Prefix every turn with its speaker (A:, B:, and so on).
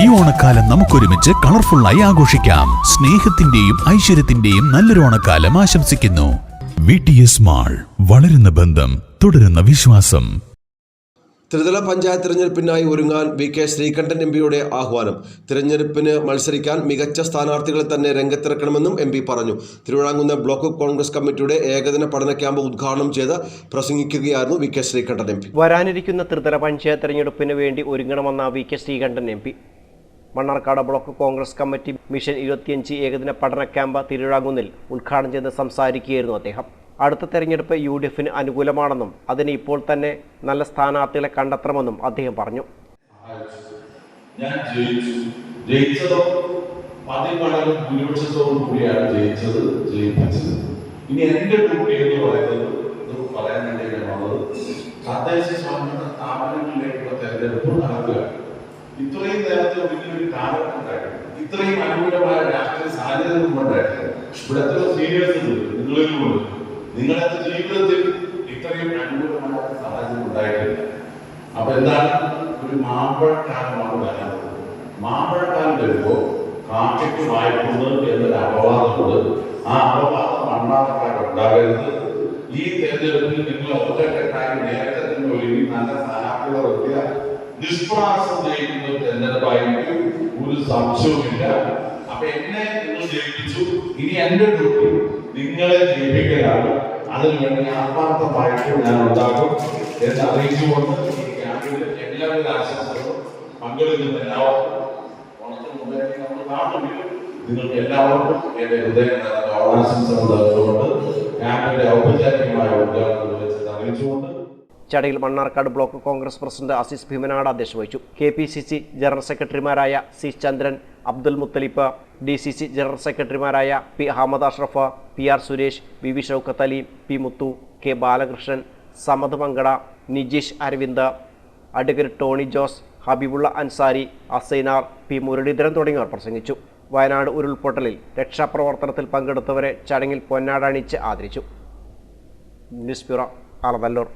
A: ഈ ഓണക്കാലം നമുക്കൊരുമിച്ച് കളർഫുള്ളായി ആഘോഷിക്കാം സ്നേഹത്തിന്റെയും ഐശ്വര്യത്തിന്റെയും നല്ലൊരു ഓണക്കാലം ആശംസിക്കുന്നു വി ടി എസ് മാൾ വളരുന്ന ബന്ധം തുടരുന്ന വിശ്വാസം ത്രിതല പഞ്ചായത്ത് തിരഞ്ഞെടുപ്പിനായി ഒരുങ്ങാൻ വി കെ ശ്രീകണ്ഠൻ എം പിയുടെ ആഹ്വാനം തിരഞ്ഞെടുപ്പിന് മത്സരിക്കാൻ മികച്ച സ്ഥാനാർത്ഥികളെ തന്നെ രംഗത്തിറക്കണമെന്നും എം പി പറഞ്ഞു തിരുവിതാംകുന്ന് ബ്ലോക്ക് കോൺഗ്രസ് കമ്മിറ്റിയുടെ ഏകദിന പഠന ക്യാമ്പ് ഉദ്ഘാടനം ചെയ്ത് പ്രസംഗിക്കുകയായിരുന്നു V K Sreekandan M P വരാനിരിക്കുന്ന ത്രിതല പഞ്ചായത്ത് തിരഞ്ഞെടുപ്പിന് വേണ്ടി ഒരുങ്ങണമെന്ന V K Sreekandan M P Mannarkkad block Congress committee mission ഇരുപത്തിയഞ്ച് ഏകദിന പഠന ക്യാമ്പ് തിരുവിഴാങ്കുന്നിൽ ഉദ്ഘാടനം ചെയ്ത് സംസാരിക്കുകയായിരുന്നു അദ്ദേഹം അടുത്ത തെരഞ്ഞെടുപ്പ് യു ഡി എഫിന് അനുകൂലമാണെന്നും അതിന് ഇപ്പോൾ തന്നെ നല്ല സ്ഥാനാർത്ഥികളെ കണ്ടെത്തണമെന്നും അദ്ദേഹം പറഞ്ഞു ഞാൻ ജയിച്ചു കൂടിയാണ് ഇനി എന്ന് പറയുന്നത് പറയാൻ തദ്ദേശ സ്വയംഭരണ സ്ഥാപനങ്ങളിലേക്കുള്ള തെരഞ്ഞെടുപ്പ് നടക്കുകയാണ് ഇത്രയും നേരത്തെ ഒരിക്കലും ഒരു കാലം ഇത്രയും അനുകൂലമായ രാഷ്ട്രീയ സാഹചര്യം ഉണ്ടായിട്ടില്ല ഇവിടെ എത്ര സീനിയേഴ്സ് നിങ്ങളിൽ കൊണ്ട് നിങ്ങളുടെ ജീവിതത്തിൽ ഇത്രയും അനുകൂലമായ സാഹചര്യം ഉണ്ടായിട്ടില്ല അപ്പൊ എന്താണ് ഒരു മാമ്പഴക്കാലമാണ് വരാൻ മാമ്പഴക്കാലം വരുമ്പോൾ കാക്കയ്ക്ക് വായ്പുന്നത് എന്നൊരു അപവാദമുണ്ട് ആ അപവാദം മണ്ണാർക്കാട് ഉണ്ടാകരുത് ഈ തെരഞ്ഞെടുപ്പിൽ നിങ്ങൾ ഒറ്റക്കെട്ടായി നേരത്തെ തന്നെ ഒഴുകി നല്ല സ്ഥാനാർത്ഥികളെ നിഷ്പ്രാസം ജയിക്കുന്നത് തെരഞ്ഞെടുപ്പായിട്ട് ഒരു സംശയവുമില്ല അപ്പൊ എന്നെ നിങ്ങൾ ജയിപ്പിച്ചു ഇനി എന്റെ ഡ്യൂട്ടി നിങ്ങളെ ജയിപ്പിക്കലാണ് അതിനുവേണ്ടി ആത്മാർത്ഥമായിട്ട് ഞാൻ ഉണ്ടാകും എന്ന് അറിയിച്ചുകൊണ്ട് ഈ ക്യാമ്പിൽ ആശംസകളും പങ്കെടുക്കുന്ന എല്ലാവർക്കും നിങ്ങൾക്ക് എല്ലാവർക്കും എന്റെ ഹൃദയം ഓണാശംസകൾ തന്നുകൊണ്ട് ക്യാമ്പിന്റെ ഔപചാരികമായ ഉദ്ഘാടനം വെച്ച് അറിയിച്ചുകൊണ്ട് ചടങ്ങിൽ മണ്ണാർക്കാട് ബ്ലോക്ക് കോൺഗ്രസ് പ്രസിഡന്റ് അസീസ് ഭീമനാട് അധ്യക്ഷത വഹിച്ചു K P C C general സെക്രട്ടറിമാരായ C Chandran Abdul Muthalib D C C general സെക്രട്ടറിമാരായ P Ahammed Ashraf P R Suresh V V Shoukath Ali P Muthu K Balakrishnan Samad Mankada Nijeesh Aravind advocate Tony Jose Habeebulla Ansari Asainar P Muralidharan തുടങ്ങിയവർ പ്രസംഗിച്ചു വയനാട് ഉരുൾപൊട്ടലിൽ രക്ഷാപ്രവർത്തനത്തിൽ പങ്കെടുത്തവരെ ചടങ്ങിൽ പൊന്നാടണിച്ച് ആദരിച്ചു ന്യൂസ് ബ്യൂറോ അളവല്ലൂർ